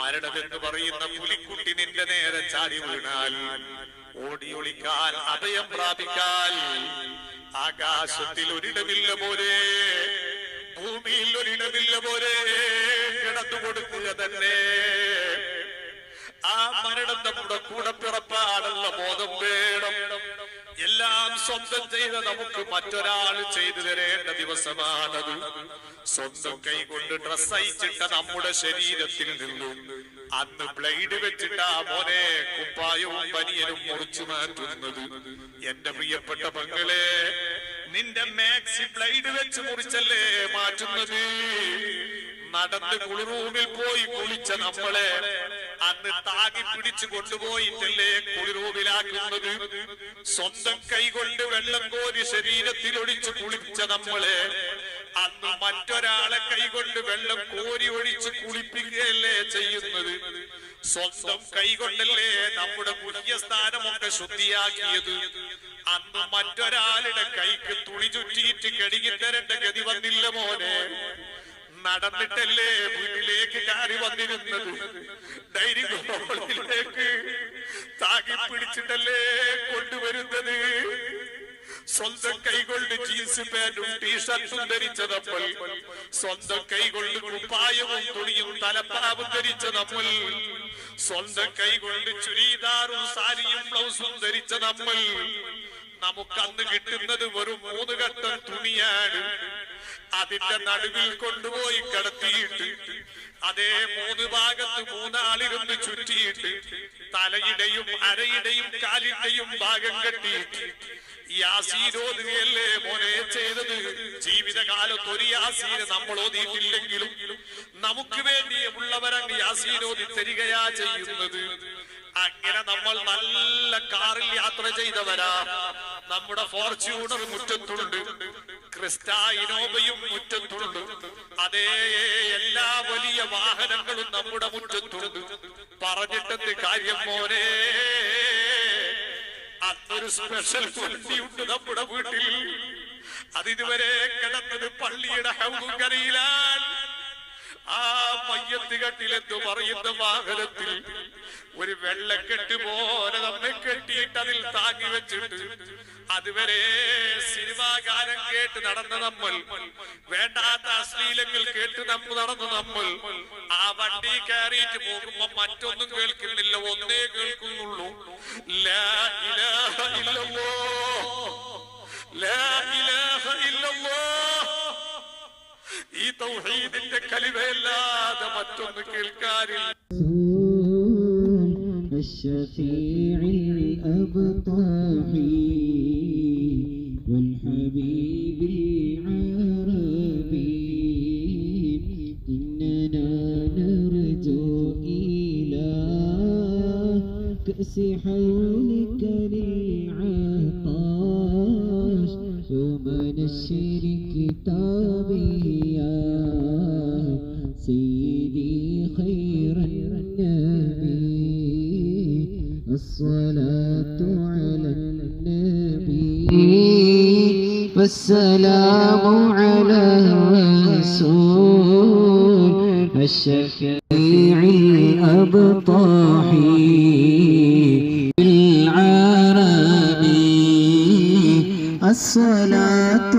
മരണമെന്ന് പറയുന്ന പുലിക്കുട്ടി നിന്റെ നേരെ ചാടി വീണാൽ ഓടിയൊളിക്കാൻ അഭയം പ്രാപിക്കാൻ ആകാശത്തിൽ ഒരിടമില്ല പോലെ ഭൂമിയിൽ ഒരിടമില്ല പോലെ കിടത്തു കൊടുക്കുക തന്നെ. സ്വന്തം ചെയ്ത നമുക്ക് മറ്റൊരാൾ ചെയ്തു തരേണ്ട ദിവസമാണത് സ്വന്തം കൈ കൊണ്ട് ഡ്രസ് അയച്ചിട്ട നമ്മുടെ ശരീരത്തിൽ നിന്നും അന്ന് ബ്ലൈഡ് വെച്ചിട്ട് ആ മോനെ കുപ്പായവും പനിയനും മുറിച്ചു മാറ്റുന്നത്. എന്റെ പ്രിയപ്പെട്ട പങ്കളെ നിന്റെ മാക്സി ബ്ലൈഡ് വെച്ച് മുറിച്ചല്ലേ മാറ്റുന്നത്? നടന്ന് കുളിറൂമിൽ പോയി കുളിച്ച നമ്മളെ അന്ന് താങ്ങി പിടിച്ചു കൊണ്ടുപോയിട്ടല്ലേ കുളിരൂപിലാക്കുന്നത്? സ്വന്തം കൈകൊണ്ട് വെള്ളം കോരി ശരീരത്തിൽ ഒഴിച്ചു കുളിപ്പിച്ച നമ്മളെ. അന്ന് മറ്റൊരാളെ കൈകൊണ്ട് വെള്ളം കോരി ഒഴിച്ച് കുളിപ്പിക്കുകയല്ലേ ചെയ്യുന്നത്? സ്വന്തം കൈകൊണ്ടല്ലേ നമ്മുടെ പുതിയ സ്ഥാനമൊക്കെ ശുദ്ധിയാക്കിയത്? അന്ന് മറ്റൊരാളുടെ കൈക്ക് തുണി ചുറ്റിയിട്ട് കഴുകിത്തരേണ്ട ഗതി വന്നില്ല മോനെ. നടന്നിട്ടല്ലേ വീട്ടിലേക്ക് കയറി വന്നിരുന്നത്? ധൈര്യത്തിലേക്ക് താങ്ങി പിടിച്ചിട്ടല്ലേ കൊണ്ടുവരുന്നത്? സ്വന്തം കൈകൊണ്ട് ജീൻസ് പാന്റും ടീഷർട്ടും ധരിച്ച നമ്മൾ സ്വന്തം കൈകൊണ്ട് കുപ്പായവും തുണിയും തലപ്പാവും ധരിച്ച നമ്മൾ സ്വന്തം കൈകൊണ്ട് ചുരിദാറും സാരിയും ബ്ലൗസും ധരിച്ച നമ്മൾ നമുക്കന്ന് കിട്ടുന്നത് വെറും മൂന്ന് ഘട്ടം തുണിയാണ്. അതിന്റെ നടുവിൽ കൊണ്ടുപോയി കിടത്തിയിട്ട് അതേ മൂന്ന് ഭാഗത്ത് മൂന്നാളിരുന്ന് ചുറ്റിയിട്ട് തലയുടെയും അരയുടെയും കാലിന്റെയും ഭാഗം കെട്ടിയിട്ട് യാസീനോതുകയല്ലേ മോനെ ചെയ്തത്? ജീവിതകാലത്ത് ഒരു യാസീന് നമ്മൾ ഓതിയിട്ടില്ലെങ്കിലും നമുക്ക് വേണ്ടി ഉള്ളവരങ്ങ് യാസീനോതി തരികയാ ചെയ്യുന്നത്. അങ്ങനെ നമ്മൾ നല്ല കാറിൽ യാത്ര ചെയ്തവരാ. നമ്മുടെ ഫോർച്യൂണർ മുറ്റത്തുണ്ട്. ക്രിസ്റ്റായിനോബയും മുറ്റത്തുണ്ട്. അതേ എല്ലാ വലിയ വാഹനങ്ങളും നമ്മുടെ മുറ്റത്തുണ്ട്. പറഞ്ഞിട്ടെന്ത് കാര്യം മോനെ? അന്നൊരു സ്പെഷ്യൽ വണ്ടിയുണ്ട് നമ്മുടെ വീട്ടിൽ. അതിതുവരെ കിടന്നത് പള്ളിയുടെ ഹൗകരയിലാണ് ആ മയ്യത്ത് കെട്ടിലെന്ന് പറയുന്ന വാഹനത്തിൽ ഒരു വെള്ളക്കെട്ട് പോലെ നമ്മെ കെട്ടിയിട്ട് അതിൽ താങ്ങി വെച്ചിട്ട് അതുവരെ സിനിമാ ഗാനം കേട്ട് നടന്ന നമ്മൾ വേണ്ടാത്ത അശ്ലീലങ്ങൾ കേട്ട് നമ്മ നടന്ന നമ്മൾ ആ വണ്ടി കയറിയിട്ട് പോകുമ്പോ മറ്റൊന്നും കേൾക്കുന്നില്ല ഒന്നേ കേൾക്കുന്നുള്ളൂ ലാ ഇലാഹ ഇല്ലല്ലോ ലാ ഇലാഹ ഇല്ലല്ലോ ഈ തൗഹീദിന്റെ കലിമയല്ലാതെ മറ്റൊന്ന് കേൾക്കാനില്ല الشفيع الأبطحي كأس حولك للعطاش يوم نشر كتابي يا سيدي خير النبي. الصلاة على النبي. والسلام على الرسول الشفيع الأبطحي الصلاة